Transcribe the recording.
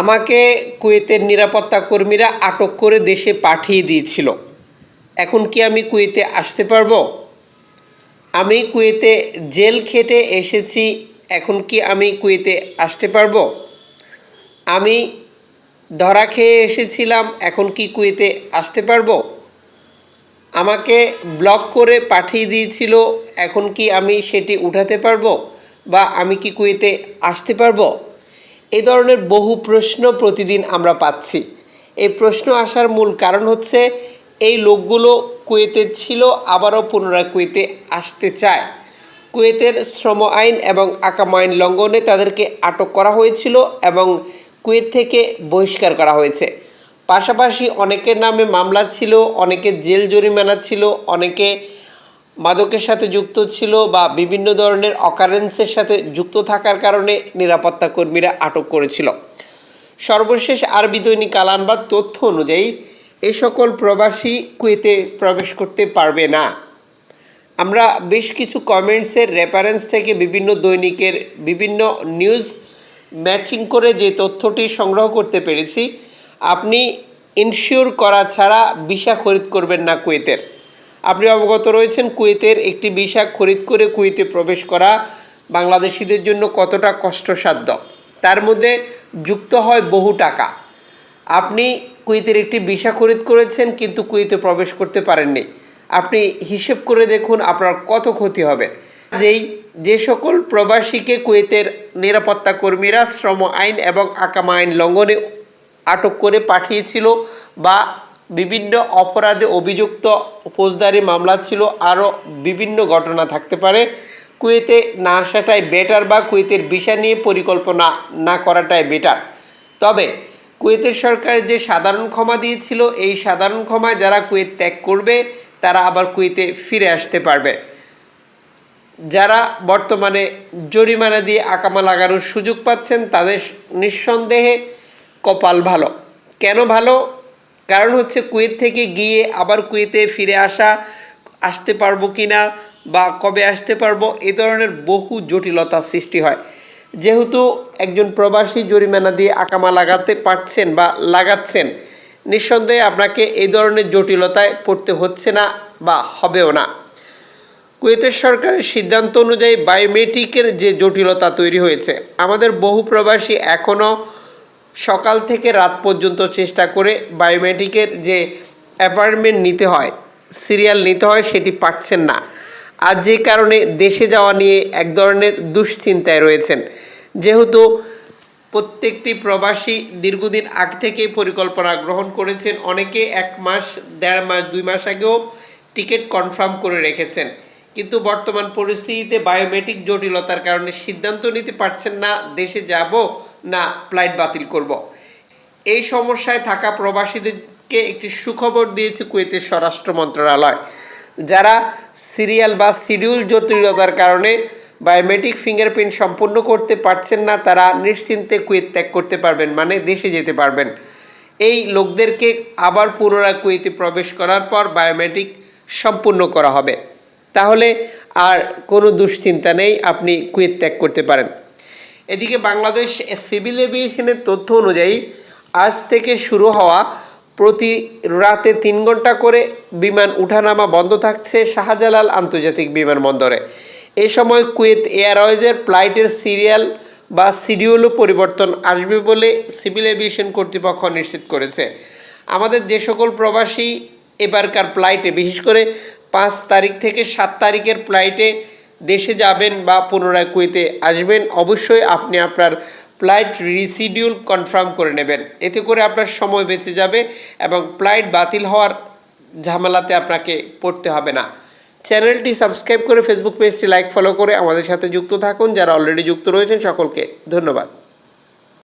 আমাকে কুয়েতের নিরাপত্তা কর্মীরা আটক করে দেশে পাঠিয়ে দিয়েছিল। এখন কি আমি কুয়েতে আসতে পারব? আমি কুয়েতে জেল খেটে এসেছি, এখন কি আমি কুয়েতে আসতে পারব? আমি ধরা খেয়ে এসেছিলাম, এখন কি কুয়েতে আসতে পারব? আমাকে ব্লক করে পাঠিয়ে দিয়েছিল, এখন কি আমি সেটি উঠাতে পারব বা আমি কি কুয়েতে আসতে পারব? এই ধরনের বহু প্রশ্ন প্রতিদিন আমরা পাচ্ছি। এই প্রশ্ন আসার মূল কারণ হচ্ছে, এই লোকগুলো কুয়েতে ছিল, আবারও পুনরায় কুয়েতে আসতে চায়। কুয়েতের শ্রম আইন এবং আকাম আইন লঙ্ঘনে তাদেরকে আটক করা হয়েছিল এবং কুয়েত থেকে বহিষ্কার করা হয়েছে। পাশাপাশি অনেকের নামে মামলা ছিল, অনেকে জেল জরিমানা ছিল, অনেকে মাদকের সাথে যুক্ত ছিল বা বিভিন্ন ধরনের অকারেন্সের সাথে যুক্ত থাকার কারণে নিরাপত্তা কর্মীরা আটক করেছিল। সর্বশেষ আরবি দৈনিক আলানবাদ তথ্য অনুযায়ী, এ সকল প্রবাসী কুয়েতে প্রবেশ করতে পারবে না। আমরা বেশ কিছু কমেন্টসের রেফারেন্স থেকে বিভিন্ন দৈনিকের বিভিন্ন নিউজ ম্যাচিং করে যে তথ্যটি সংগ্রহ করতে পেরেছি। আপনি ইনশিওর করা ছাড়া ভিসা খরিদ করবেন না কুয়েতের। আপনি অবগত রয়েছেন কুয়েতের একটি ভিসা খরিদ করে কুয়েতে প্রবেশ করা বাংলাদেশিদের জন্য কতটা কষ্টসাধ্য। তার মধ্যে যুক্ত হয় বহু টাকা। আপনি কুয়েতের একটি ভিসা খরিদ করেছেন কিন্তু কুয়েতে প্রবেশ করতে পারেননি। আপনি হিসেব করে দেখুন আপনার কত ক্ষতি হবে। যেই যে সকল প্রবাসীকে কুয়েতের নিরাপত্তা কর্মীরা শ্রম আইন এবং আকামা আইন লঙ্ঘনে আটক করে পাঠিয়েছিল বা বিভিন্ন অপরাধে অভিযুক্ত ফৌজদারি মামলা ছিল, আরও বিভিন্ন ঘটনা থাকতে পারে। কুয়েতে না আসাটাই বেটার বা কুয়েতের ভিসা নিয়ে পরিকল্পনা না করাটাই বেটার তবে কুয়েতের সরকার যে সাধারণ ক্ষমা দিয়েছিল, এই সাধারণ ক্ষমায় যারা কুয়েত ত্যাগ করবে, তারা আবার কুয়েতে ফিরে আসতে পারবে। যারা বর্তমানে জরিমানা দিয়ে আকামা লাগানোর সুযোগ পাচ্ছেন, তাদের নিঃসন্দেহে কপাল ভালো। কেন ভালো? কারণ হচ্ছে কুয়েত থেকে গিয়ে আবার কুয়েতে ফিরে আসা, আসতে পারব কি না বা কবে আসতে পারব, এ ধরনের বহু জটিলতা সৃষ্টি হয়। যেহেতু একজন প্রবাসী জরিমানা দিয়ে আকামা লাগাতে পারছেন বা লাগাচ্ছেন, নিঃসন্দেহে আপনাকে এই ধরনের জটিলতায় পড়তে হচ্ছে না বা হবেও না। কুয়েতের সরকারের সিদ্ধান্ত অনুযায়ী বায়োমেট্রিকের যে জটিলতা তৈরি হয়েছে, আমাদের বহু প্রবাসী এখনও সকাল থেকে রাত পর্যন্ত চেষ্টা করে বায়োমেট্রিকের যে অ্যাপয়েন্টমেন্ট নিতে হয়, সিরিয়াল নিতে হয়, সেটি পাচ্ছেন না। আর যে কারণে দেশে যাওয়া নিয়ে এক ধরনের দুশ্চিন্তায় রয়েছেন। যেহেতু প্রত্যেকটি প্রবাসী দীর্ঘদিন আগ থেকেই পরিকল্পনা গ্রহণ করেছেন, অনেকে এক মাস, দেড় মাস, দুই মাস আগেও টিকিট কনফার্ম করে রেখেছেন। কিন্তু বর্তমান পরিস্থিতিতে বায়োমেট্রিক জটিলতার কারণে সিদ্ধান্ত নিতে পারছেন না, দেশে যাব না ফ্লাইট বাতিল করব। এই সমস্যায় থাকা প্রবাসীদেরকে একটি সুখবর দিয়েছে কুয়েতের স্বরাষ্ট্র মন্ত্রণালয়। যারা সিরিয়াল বা শিডিউল জটিলতার কারণে বায়োমেট্রিক ফিঙ্গারপ্রিন্ট সম্পূর্ণ করতে পারছেন না, তারা নিশ্চিন্তে কুয়েত ত্যাগ করতে পারবেন মানে দেশে যেতে পারবেন। এই লোকদেরকে আবার পুনরায় কুয়েতে প্রবেশ করার পর বায়োমেট্রিক সম্পূর্ণ করা হবে। তাহলে আর কোনো দুশ্চিন্তা নেই, আপনি কুয়েত ত্যাগ করতে পারেন। এদিকে বাংলাদেশ সিভিল এভিয়েশনের তথ্য অনুযায়ী, আজ থেকে শুরু হওয়া প্রতি রাতে তিন ঘণ্টা করে বিমান উঠানামা বন্ধ থাকছে শাহজালাল আন্তর্জাতিক বিমানবন্দরে। এ সময় কুয়েত এয়ারওয়েজের ফ্লাইটের সিরিয়াল বা শিডিউলও পরিবর্তন আসবে বলে সিভিল এভিয়েশন কর্তৃপক্ষ নিশ্চিত করেছে। আমাদের যে সকল প্রবাসী এবারকার ফ্লাইটে, বিশেষ করে পাঁচ তারিখ থেকে সাত তারিখের ফ্লাইটে দেশে যাবেন বা পুনরায় কুয়েতে আসবেন, অবশ্যই আপনি আপনার ফ্লাইট রিসিডিউল কনফার্ম করে নেবেন। এতে করে আপনার সময় বেঁচে যাবে এবং ফ্লাইট বাতিল হওয়ার ঝামেলাতে আপনাকে পড়তে হবে না। চ্যানেলটি সাবস্ক্রাইব করে ফেসবুক পেজটি লাইক, ফলো করে আমাদের সাথে যুক্ত থাকুন। যারা অলরেডি যুক্ত রয়েছেন, সকলকে ধন্যবাদ।